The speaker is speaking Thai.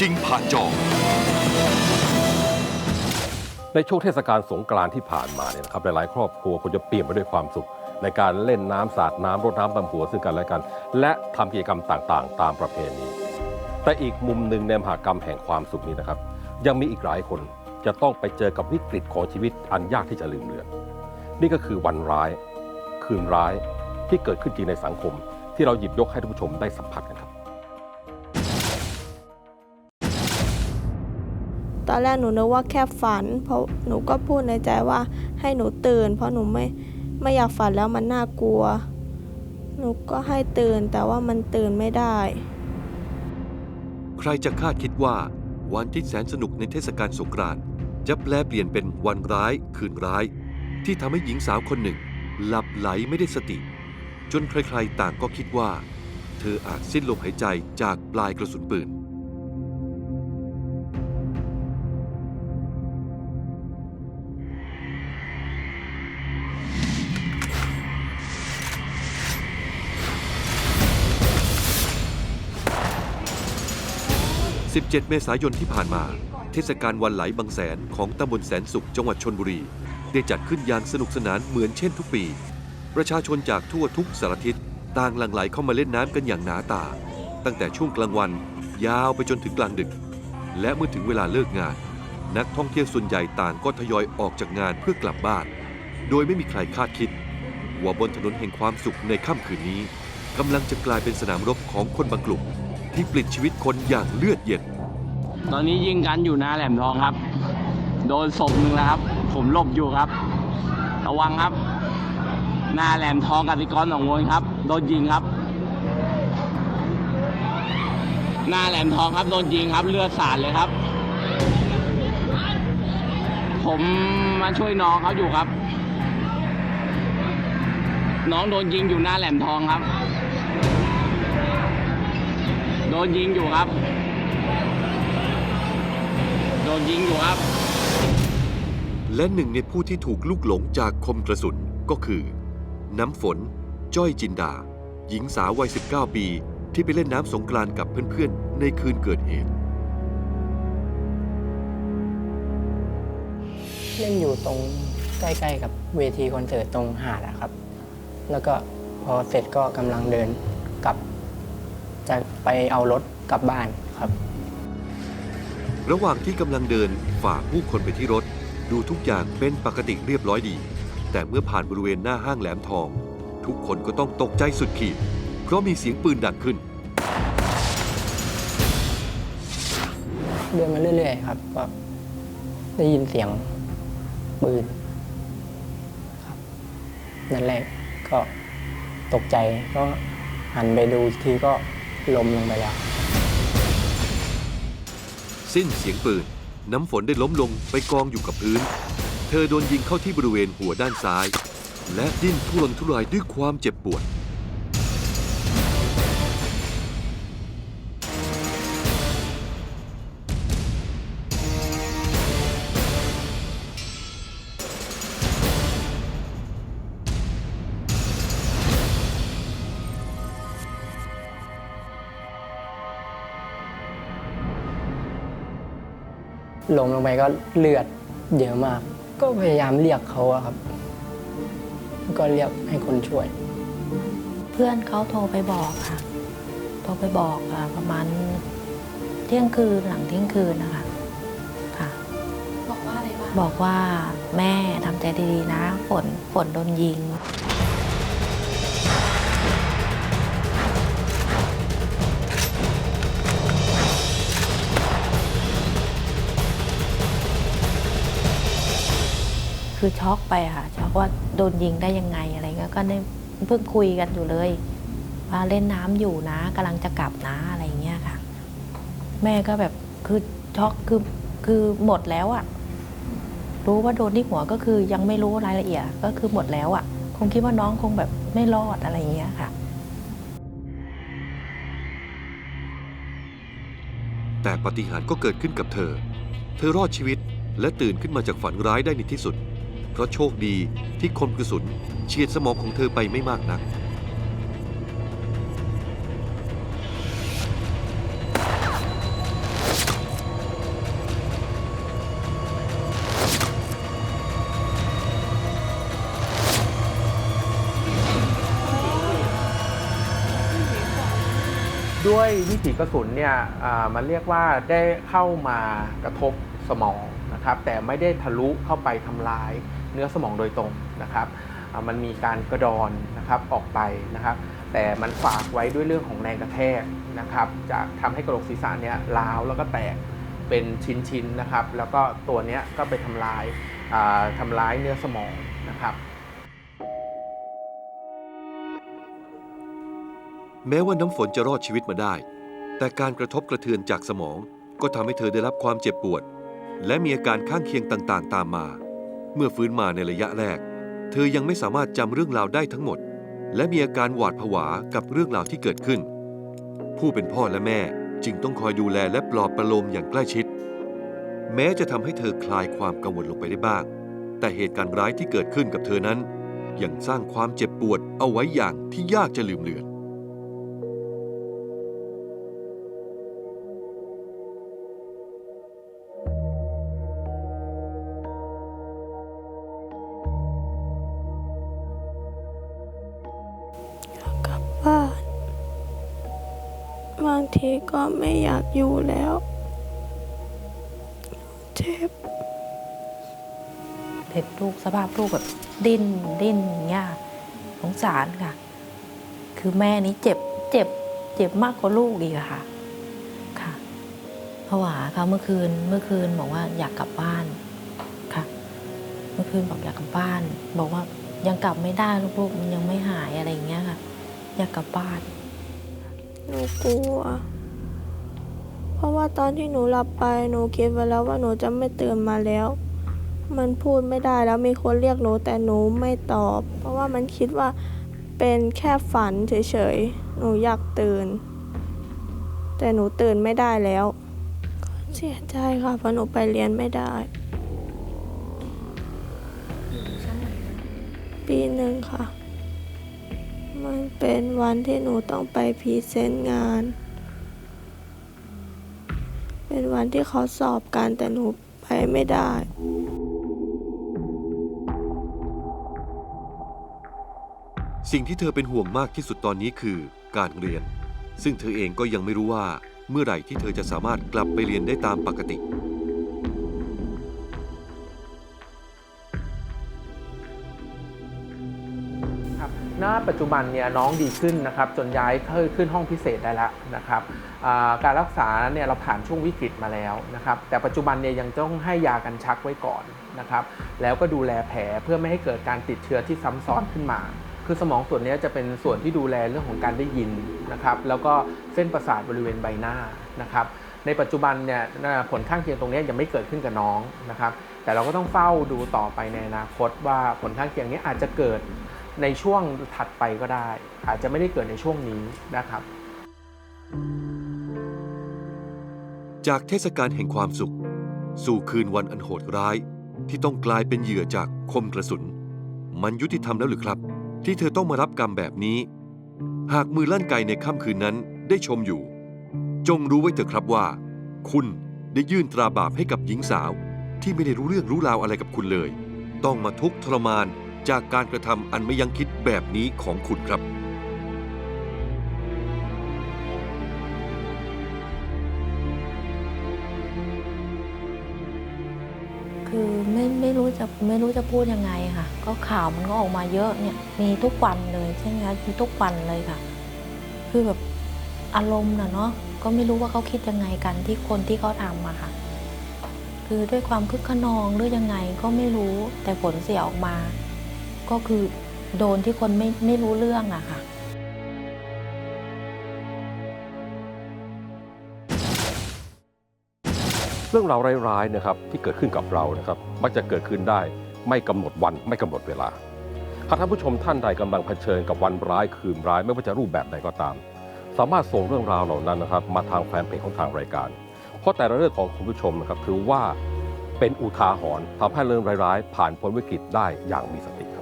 จริงผ่านจอ ในช่วงเทศกาลสงกรานต์ที่ผ่านมาเนี่ยนะครับหลายๆ ครอบครัวควรจะเปี่ยนไปด้วยความสุข ในการเล่นน้ำสาดน้ำรดน้ำดำหัวซึ่งกันและกัน และทำกิจกรรมต่างๆ ตามประเพณี แต่อีกมุมหนึ่งในมหากรรมแห่งความสุขนี้นะครับ ยังมีอีกหลายคนจะต้องไปเจอกับวิกฤตของชีวิตอันยากที่จะลืมเลือน นี่ก็คือวันร้าย คืนร้ายที่เกิดขึ้นจริงในสังคม ที่เราหยิบยกให้ท่านผู้ชมได้สัมผัสกันครับ อนแรกหนูนึกว่าแค่ฝัน เพราะหนูก็พูดในใจว่าให้หนูตื่น เพราะหนูไม่ไม่อยากฝันแล้วมันน่ากลัว หนูก็ให้ตื่นแต่ว่ามันตื่นไม่ได้ ใครจะคาดคิดว่าวันที่แสนสนุกในเทศกาลสงกรานต์จะแปลเปลี่ยนเป็นวันร้ายคืนร้าย ที่ทำให้หญิงสาวคนหนึ่ง หลับไหลไม่ได้สติ จนใครๆต่างก็คิดว่า เธออาจสิ้นลมหายใจจากปลายกระสุนปืน 17 เมษายนที่ผ่านมา เทศกาลวันไหลบางแสนของตำบลแสนสุขจังหวัดชนบุรี ได้จัดขึ้นอย่างสนุกสนานเหมือนเช่นทุกปี ประชาชนจากทั่วทุกสารทิศต่างหลั่งไหลเข้ามาเล่นน้ำกันอย่างหนาตา ตั้งแต่ช่วงกลางวัน ยาวไปจนถึงกลางดึก และเมื่อถึงเวลาเลิกงาน นักท่องเที่ยวส่วนใหญ่ต่างก็ทยอยออกจากงานเพื่อกลับบ้าน โดยไม่มีใครคาดคิด ว่าบนถนนแห่งความสุขในค่ำคืนนี้กำลังจะกลายเป็นสนามรบของคนบางกลุ่ม ที่ปลิดชีวิตคนอย่างเลือดเย็น ตอนนี้ยิงกันอยู่หน้าแหลมทองครับ โดนศพหนึ่งแล้วครับ ผมหลบอยู่ครับ ระวังครับ หน้าแหลมทองกติกรหนองมนครับ โดนยิงครับ หน้าแหลมทองครับโดนยิงครับเลือดสาดเลยครับ ผมมาช่วยน้องเขาอยู่ครับ น้องโดนยิงอยู่หน้าแหลมทองครับ โดนยิงอยู่ครับ โดนยิงอยู่ครับ และหนึ่งในผู้ที่ถูกลูกหลงจากคมกระสุนก็คือ น้ำฝน จ้อยจินดา หญิงสาววัย 19 ปี ที่ไปเล่นน้ำสงกรานต์กับเพื่อนๆ ในคืนเกิดเหตุ เล่นอยู่ตรงใกล้ๆ กับเวทีคอนเสิร์ตตรงหาดอะครับ แล้วก็พอเสร็จก็กำลังเดินกลับ จะไปเอารถกลับบ้านครับ ระหว่างที่กำลังเดินฝ่าผู้คนไปที่รถ ดูทุกอย่างเป็นปกติเรียบร้อยดี แต่เมื่อผ่านบริเวณหน้าห้างแหลมทอง ทุกคนก็ต้องตกใจสุดขีด เพราะมีเสียงปืนดังขึ้น เดินมาเรื่อยๆครับก็ได้ยินเสียงปืนครับนั่นแรกก็ตกใจก็หันไปดูอีกทีก็ ล้มลงไปแล้ว สิ้นเสียงปืน น้ำฝนได้ล้มลงไปกองอยู่กับพื้น เธอโดนยิงเข้าที่บริเวณหัวด้านซ้าย และดิ้นทุรนทุรายด้วยความเจ็บปวด ล้มลงไปก็เลือดเยอะมาก ก็พยายามเรียกเขาอะครับ ก็เรียกให้คนช่วย เพื่อนเขาโทรไปบอกค่ะ โทรไปบอกค่ะประมาณเที่ยงคืนหลังเที่ยงคืนนะคะค่ะ บอกว่าอะไรบ้างบอกว่าแม่ทำใจดีๆนะ ฝนฝนโดนยิง คือช็อกไปค่ะช็อกว่าโดนยิงได้ยังไงอะไรเงี้ยก็ได้เพิ่งคุยกันอยู่เลย ว่าเล่นน้ำอยู่นะกำลังจะกลับนะอะไรเงี้ยค่ะ แม่ก็แบบคือช็อกคือคือหมดแล้วอะรู้ว่าโดนที่หัวก็คือยังไม่รู้รายละเอียด ก็คือหมดแล้วอะคงคิดว่าน้องคงแบบไม่รอดอะไรเงี้ยค่ะแต่ปฏิหารก็เกิดขึ้นกับเธอ เธอรอดชีวิตและตื่นขึ้นมาจากฝันร้ายได้ในที่สุด เพราะโชคดีที่คมกระสุนเฉียดสมองของเธอไปไม่มากนัก ด้วยวิถีกระสุนเนี่ยมันเรียกว่าได้เข้ามากระทบสมอง นะครับแต่ไม่ได้ทะลุเข้าไปทำลายเนื้อสมองโดยตรงนะครับมันมีการกระดอนนะครับออกไปนะครับ แต่มันฝากไว้ด้วยเรื่องของแรงกระแทกนะครับจะทำให้กระโหลกศีรษะเนี่ยร้าวแล้วก็แตกเป็นชิ้นๆนะครับ แล้วก็ตัวเนี้ยก็ไปทำลายอ่าทำร้ายเนื้อสมองนะครับแม้ว่าน้ำฝนจะรอดชีวิตมาได้ แต่การกระทบกระเทือนจากสมองก็ทำให้เธอได้รับความเจ็บปวด และมีอาการข้างเคียงต่างๆ ตามมา เมื่อฟื้นมาในระยะแรก เธอยังไม่สามารถจำเรื่องราวได้ทั้งหมด และมีอาการหวาดผวากับเรื่องราวที่เกิดขึ้น ผู้เป็นพ่อและแม่จึงต้องคอยดูแลและปลอบประโลมอย่างใกล้ชิด แม้จะทำให้เธอคลายความกังวลลงไปได้บ้าง แต่เหตุการณ์ร้ายที่เกิดขึ้นกับเธอนั้นยังสร้างความเจ็บปวดเอาไว้อย่างที่ยากจะลืมเลือน บางทีก็ไม่อยากอยู่แล้ว เจ็บเห็นลูกสภาพลูกแบบดิ้นดิ้นอย่างเงี้ยสงสารค่ะ คือแม่นี้เจ็บเจ็บ เจ็บมากกว่าลูกอีกอะค่ะ ค่ะผวาค่ะเมื่อคืนเมื่อคืนบอกว่าอยากกลับบ้านค่ะ เมื่อคืนบอกอยากกลับบ้าน บอกว่ายังกลับไม่ได้ลูกๆมันยังไม่หายอะไรอย่างเงี้ยค่ะ อยากกลับบ้านหนูกลัวเพ ราะว่าตอนที่หนูหลับไปหนูคิดไว้แล้วว่าหนูจะไม่ตื่นมาแล้ว มันพูดไม่ได้แล้วมีคนเรียกหนูแต่หนูไม่ตอบ เพราะว่ามันคิดว่าเป็นแค่ฝันเฉยๆ หนูอยากตื่น แต่หนูตื่นไม่ได้แล้ว เสียใจค่ะเพราะหนูไปเรียนไม่ได้ ปีหนึ่งค่ะ มันเป็นวันที่หนูต้องไปพรีเซนต์งาน เป็นวันที่เขาสอบกันแต่หนูไปไม่ได้สิ่งที่เธอเป็นห่วงมากที่สุดตอนนี้คือการเรียน ซึ่งเธอเองก็ยังไม่รู้ว่าเมื่อไหร่ที่เธอจะสามารถกลับไปเรียนได้ตามปกติ ณปัจจุบันเนี่ยน้องดีขึ้นนะครับจนย้ายขึ้นขึ้นห้องพิเศษได้แล้วนะครับการรักษาเนี่ยเราผ่านช่วงวิกฤตมาแล้วนะครับแต่ปัจจุบันเนี่ยยังต้องให้ยากันชักไว้ก่อนนะครับแล้วก็ดูแลแผลเพื่อไม่ให้เกิดการติดเชื้อที่ซ้ำซ้อนขึ้นมา คือสมองส่วนนี้จะเป็นส่วนที่ดูแลเรื่องของการได้ยินนะครับแล้วก็เส้นประสาทบริเวณใบหน้านะครับในปัจจุบันเนี่ยผลข้างเคียงตรงนี้ยังไม่เกิดขึ้นกับน้องนะครับแต่เราก็ต้องเฝ้าดูต่อไปในอนาคตว่าผลข้างเคียงนี้อาจจะเกิด ในช่วงถัดไปก็ได้ อาจจะไม่ได้เกิดในช่วงนี้นะครับ จากเทศกาลแห่งความสุข สู่คืนวันอันโหดร้าย ที่ต้องกลายเป็นเหยื่อจากคมกระสุน มันยุติธรรมแล้วหรือครับ ที่เธอต้องมารับกรรมแบบนี้ หากมือลั่นไกในค่ำคืนนั้นได้ชมอยู่ จงรู้ไว้เถอะครับว่า คุณได้ยื่นตราบาปให้กับหญิงสาว ที่ไม่ได้รู้เรื่องรู้ราวอะไรกับคุณเลย ต้องมาทุกข์ทรมาน จากการกระทำอันไม่ยังคิดแบบนี้ของคุณครับ คือไม่ไม่รู้จะไม่รู้จะพูดยังไงค่ะ ก็ข่าวมันก็ออกมาเยอะเนี่ย มีทุกวันเลยใช่ไหมคะมีทุกวันเลยค่ะ คือแบบอารมณ์นะเนาะก็ไม่รู้ว่าเขาคิดยังไงกันที่คนที่เขาทำอะค่ะ คือด้วยความคึกขนองหรือยังไงก็ไม่รู้แต่ผลเสียออกมา ก็คือโดนที่คนไม่ไม่รู้เรื่องอะค่ะ เรื่องราวร้ายๆนะครับที่เกิดขึ้นกับเรานะครับมักจะเกิดขึ้นได้ไม่กำหนดวันไม่กำหนดเวลาหากท่านผู้ชมท่านใดกำลังเผชิญกับวันร้ายคืนร้ายไม่ว่าจะรูปแบบใดก็ตาม สามารถส่งเรื่องราวเหล่านั้นนะครับมาทางแฟนเพจของทางรายการ เพราะแต่ละเรื่องของคุณผู้ชมนะครับถือว่าเป็นอุทาหรณ์ทำให้เรื่องร้ายๆ ผ่านพ้นวิกฤตได้อย่างมีสติครับ